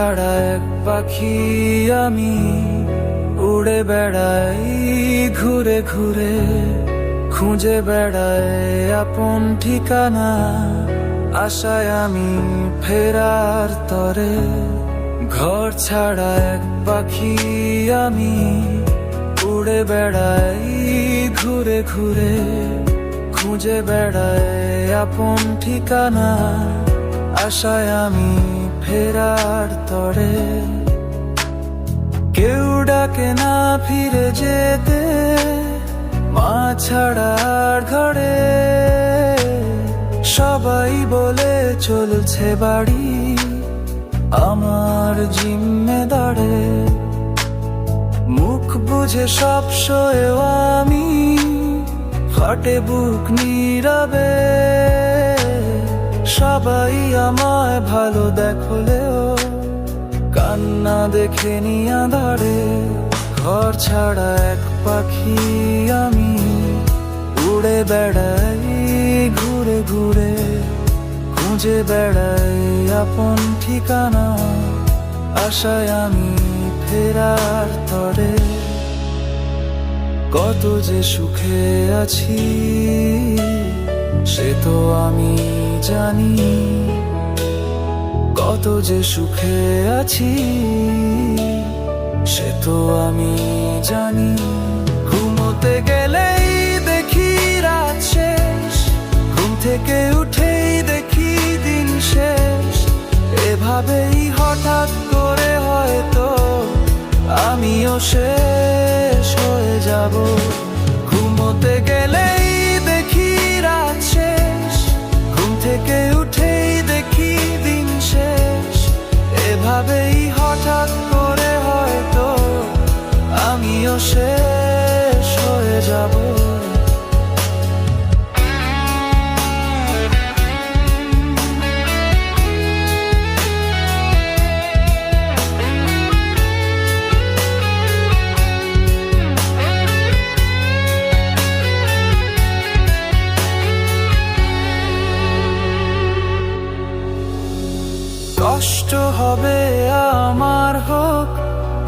ছাড়া এক পাখি আমি উড়ে বেড়াই, ঘুরে ঘুরে। খুঁজে বেড়াই আপন ঠিকানা, আশায় আমি ফেরার তরে। ঘর ছাড়া এক পাখি আমি উড়ে বেড়াই, ঘুরে ঘুরে। খুঁজে বেড়াই আপন ঠিকানা, আশায় আমি ফেরার তরে কেউ ডাকে না ফিরে যেতে, মা ছাড়ার ঘরে। সবাই বলে চলছে বাড়ি আমার জিম্মেদারে। মুখ বুঝে সব শোয়েও আমি, ফাটে বুক নীরবে। সবাই আমায় ভালো দেখলেও কান্না দেখে নিয়া ধরে ঘর ছাড়া এক পাখি আমি। উড়ে বেড়াই, ঘুরে ঘুরে, খুঁজে বেড়াই আপন ঠিকানা। আশায় আমি ফেরার তরে। কত যে সুখে আছি, সে তো আমি জানি কত যে সুখে আছি, সে তো আমি জানি। ঘুমোতে গেলেই দেখি রাত শেষ, ঘুম থেকে উঠেই দেখি দিন শেষ। এভাবেই হঠাৎ করে হয়তো আমিও শেষ হয়ে যাব। ঘুমোতে গেলেই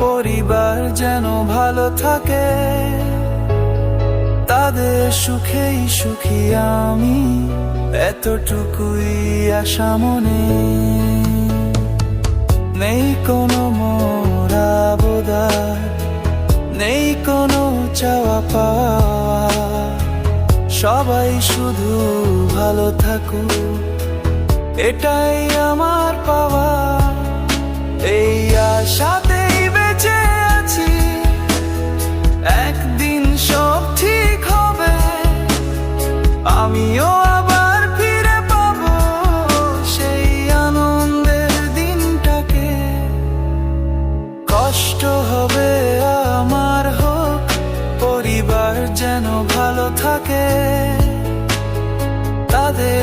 পরিবার যেন ভালো থাকে। তাদের সুখেই সুখী আমি, এতটুকুই আশা মনে। নেই কোনো মোরা বোদার নেই কোনো চাওয়া পাওয়া। সবাই শুধু ভালো থাকুক, এটাই আমার পাওয়া। এই আশাতেই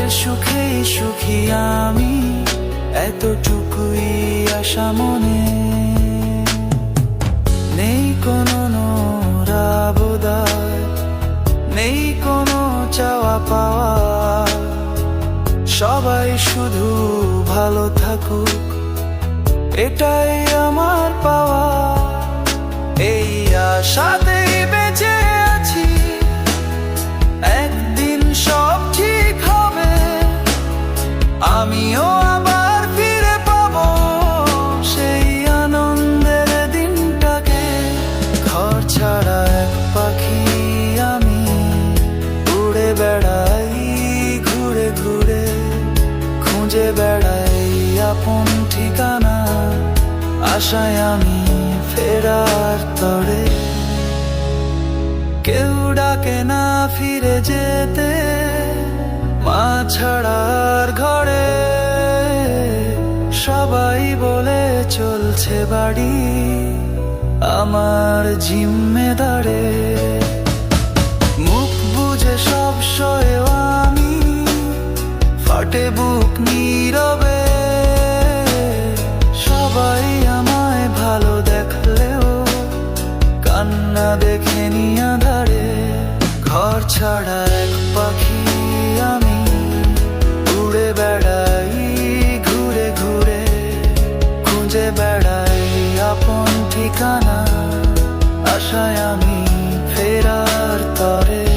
সুখেই সুখী আমি, এতটুকুই আশা মনে। নেই কোনো নরাবোদার নেই কোনো চাওয়া পাওয়া। সবাই শুধু ভালো থাকুক, এটাই আমার পাওয়া। খুঁজে বেড়াই আপন ঠিকানা, আশায় আমি ফেরার তরে। কেউ ডাকে না ফিরে যেতে, মা ছাড়ার ঘরে। সবাই বলে, চলছে বাড়ি আমার জিম্মেদারে। মুখ বুঝে সব আমি ফাটে বুক নীরবে, সবাই আমায় ভালো দেখলেও কান্না দেখে নিয়া ধারে ঘর ছাড়া এক পাখি আমি উড়ে বেড়াই, ঘুরে ঘুরে খুঁজে ঠিকানা, আশায় আমি ফেরার তরে।